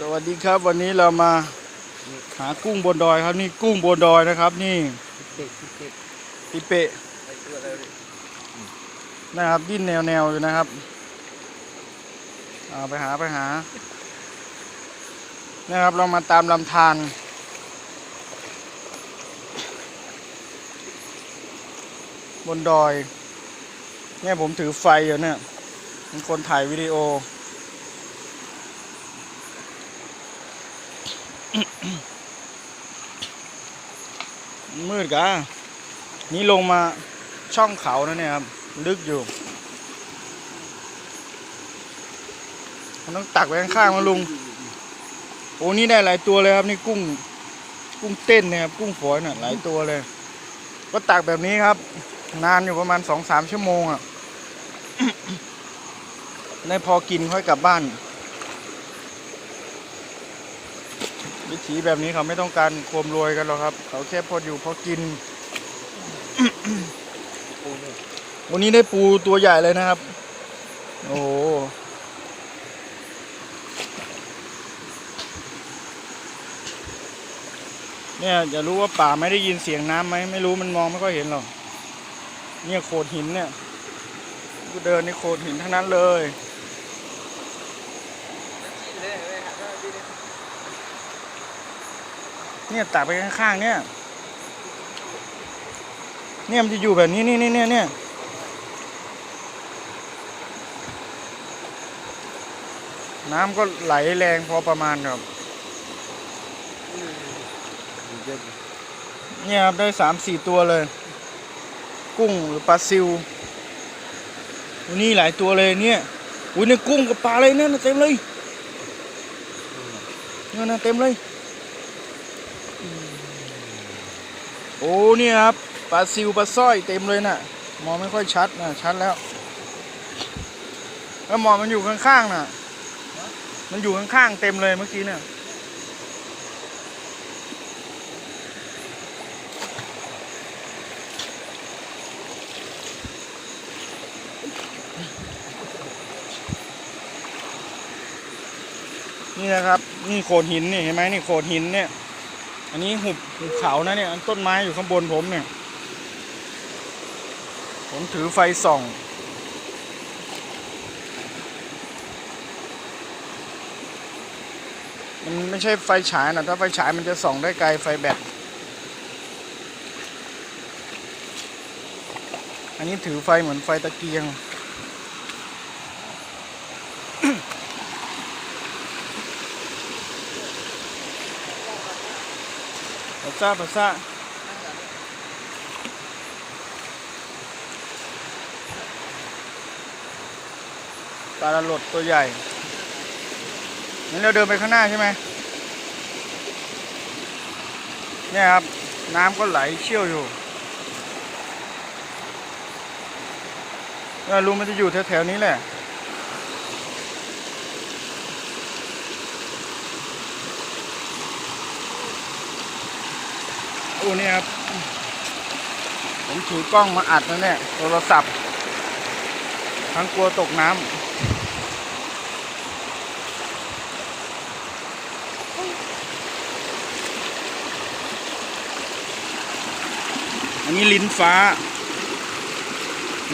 สวัสดีครับวันนี้เรามาหากุ้งบนดอยครับนี่กุ้งบนดอยนะครับ นี่ปิเปะตัวอะนะครับดิ้นแนวแนวๆอยู่นะครับเอาไปหาไปหานะครับเรามาตามลำธารบนดอยเนี่ยผมถือไฟอยู่เนี่ยเป็นคนถ่ายวิดีโอ มืดกะนี่ลงมาช่องเขานะเนี่ยครับลึกอยู่มันต้องตักไว้ข้างๆมาลุงโอ้นี่ได้หลายตัวเลยครับนี่กุ้งกุ้งเต้นเนี่ยครับกุ้งฝอยเนี่ยหลายตัวเลย ก็ตักแบบนี้ครับ นานอยู่ประมาณสองสามชั่วโมงอะได้พอกินค่อยกลับบ้าน วิถีแบบนี้เขาไม่ต้องการความรวยกันหรอกครับ เขาแค่พออยู่พอกินวันนี้ได้ปูตัวใหญ่เลยนะครับ โอ้โหเนี่ยจะรู้ว่าป่าไม่ได้ยินเสียงน้ำไหมไม่รู้มันมองไม่ค่อยเห็นหรอก เนี่ยโขดหินเนี่ยกูเดินในโขดหินทั้งนั้นเลย เนี่ยตักไปข้างๆ เนี่ย เนี่ยมันจะอยู่แบบนี้นี่นี่เนี่ยเนี่ยน้ำก็ไหลแรงพอประมาณครับเด็กเนี่ยครับได้สามสี่ตัวเลย กุ้งหรือปลาซิววันนี้หลายตัวเลยเนี่ยอุ้ยเนี่ยกุ้งกับปลาอะไรเนี่ยนะเต็มเลยเนี่ยนะเต็มเลย โอ้เนี่ยครับปลาซิวปลาสร้อยเต็มเลยน่ะ มองไม่ค่อยชัดนะชัดแล้ว แล้วหมอมันอยู่ข้างๆน่ะ มันอยู่ข้างๆเต็มเลยเมื่อกี้เนี่ยนี่นะครับ นี่โขดหินนี่เห็นไหมนี่โขดหินเนี่ย อันนี้หุบหุบเขานะเนี่ยต้นไม้อยู่ข้างบนผมเนี่ย ผมถือไฟส่อง มันไม่ใช่ไฟฉายนะถ้าไฟฉายมันจะส่องได้ไกลไฟแบตอันนี้ถือไฟเหมือนไฟตะเกียง ภาษาภาษาปลาหลดตัวใหญ่งั้นเราเดินไปข้างหน้าใช่ไหมเนี่ยครับ น้ำก็ไหลเชี่ยวอยู่ลุงมันจะอยู่แถวๆนี้แหละ โอ้เนี่ยครับ ผมถือกล้องมาอัดนะเนี่ยโทรศัพท์ ทั้งกลัวตกน้ำอันนี้ลิ้นฟ้า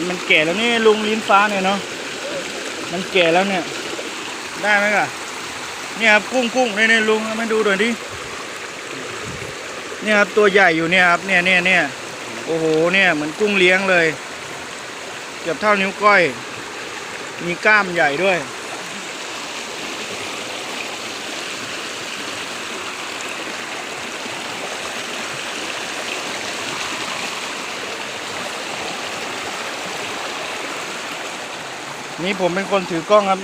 มันแก่แล้วนี่ลุงลิ้นฟ้าเนี่ยเนาะ มันแก่แล้วเนี่ย ได้ไหมล่ะ เนี่ยครับกุ้งกุ้งเนี่ยเนี่ยลุงมาดูหน่อยดิ เนี่ยครับตัวใหญ่อยู่เนี่ยครับเนี่ยเนี่ยเนี่ยโอ้โหเนี่ยเหมือนกุ้งเลี้ยงเลยเกือบเท่านิ้วก้อย มีกล้ามใหญ่ด้วย นี่ผมเป็นคนถือกล้องครับ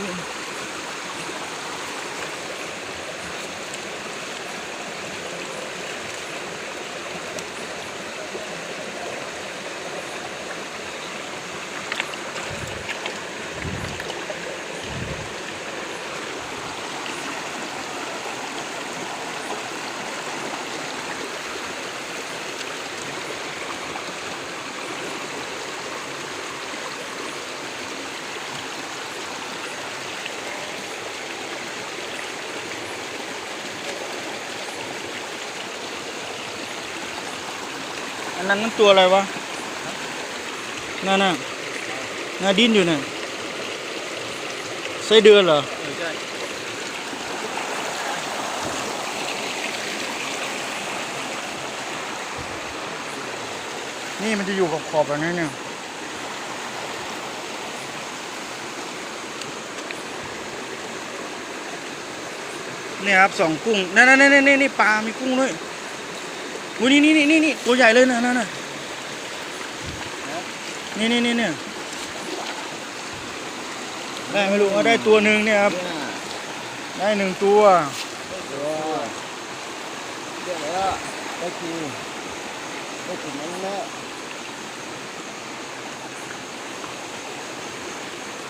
อันนั้นนั่นตัวอะไรวะนั่นน่ะน่าดิ้นอยู่น่ะไส้เดือนเหรอนี่มันจะอยู่กับขอบแบบนี้เนี่ยนี่ครับสองกุ้ง นั่นนั่นนั่นนี่นี่ปลา มีกุ้งด้วย อุ้ยนี่นี่นี่นี่ตัวใหญ่เลยนะนั่นน่ะนี่นี่นี่เนี่ยได้ไม่รู้ว่าได้ตัวหนึ่งเนี่ยครับ ได้หนึ่งตัวตัวเดี๋ยวแล้วได้คือได้ถึงนั้นแล้ว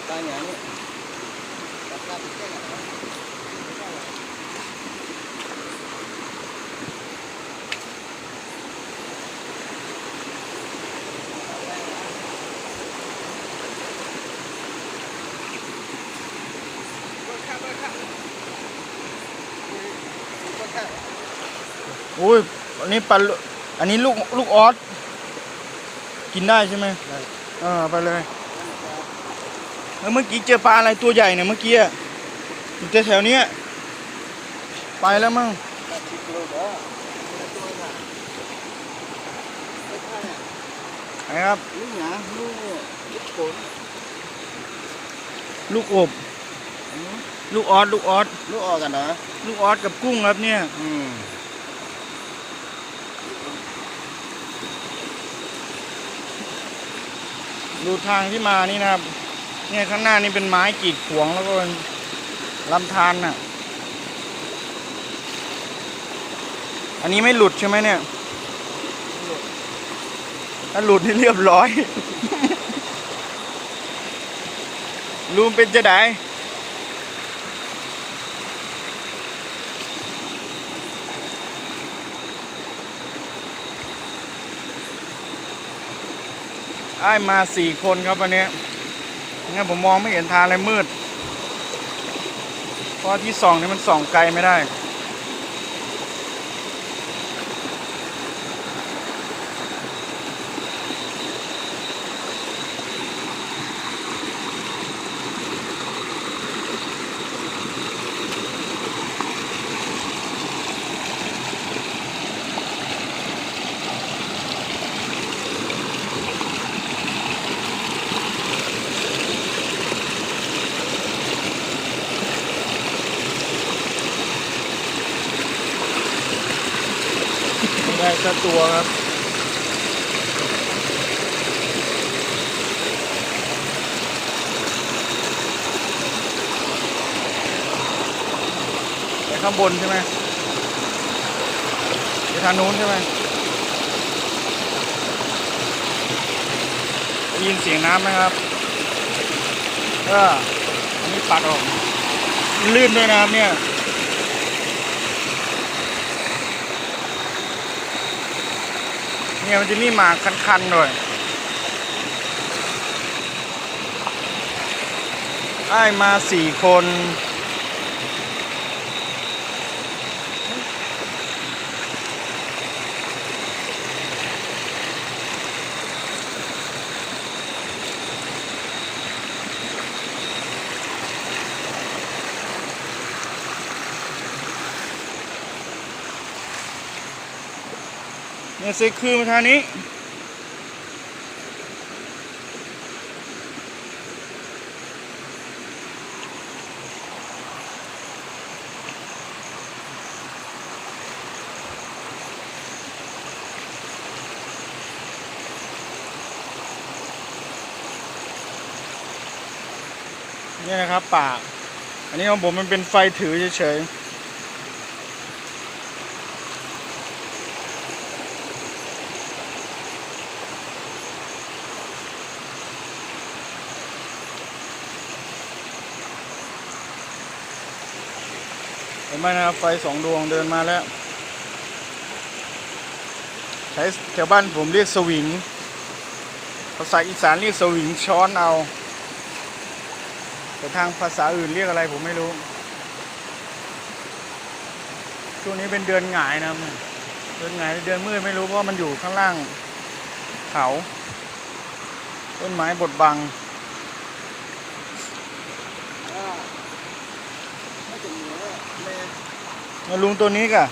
ตายอย่างนี้ตัดตาไปแก้กันน อุ้ยอันนี้ปลาลูอันนี้ลูกลูกออสกินได้ใช่ไหมได้เออไปเลยแล้วเมื่อกี้เจอปลาอะไรตัวใหญ่เนี่ยเมื่อกี้อะอยู่แถวๆเนี้ยไปแล้วมั้งตัดชิบเลยเด้อตัวน่ะไม่ใช่เนี่ยนะครับลูกหนาลูกลูกโขนลูกอบลูกออสลูกออสลูกออกกันนะลูกออสกับกุ้งครับเนี่ย อืม ดูทางที่มานี่นะครับ เนี่ยข้างหน้านี่เป็นไม้กีดขวางแล้วก็เป็นลำธารน่ะ อันนี้ไม่หลุดใช่ไหมเนี่ย ถ้าหลุดนี่เรียบร้อย รูมเป็นจะได ไอ้มาสี่คนครับวันนี้งั้นผมมองไม่เห็นทางเลยมืด เพราะที่ส่องนี่มันส่องไกลไม่ได้ ตัวครับไปข้างบนใช่ไหมไปทางนู้นใช่ไหมได้ยินเสียงน้ำไหมครับเอออันนี้ปัดออกลื่นด้วยนะครับเนี่ย เนี่ยมันจะมีหมาคันๆหน่อยไอ้มาสี่คน เนี่ยเซคือมาทางนี้ นี่นะครับป่าอันนี้ของผมมันเป็นไฟถือเฉยๆ ไหมนะครับไฟสองดวงเดินมาแล้ว ใช้แถวบ้านผมเรียกสวิงภาษาอีสานเรียกสวิงช้อนเอา แต่ทางภาษาอื่นเรียกอะไรผมไม่รู้ ช่วงนี้เป็นเดือนหงายนะเดือนหงายเดือนมืดไม่รู้เพราะมันอยู่ข้างล่างเขา ต้นไม้บดบัง อ่าถ้าจะเหนือแม่ มา ลุงตัวนี้กะ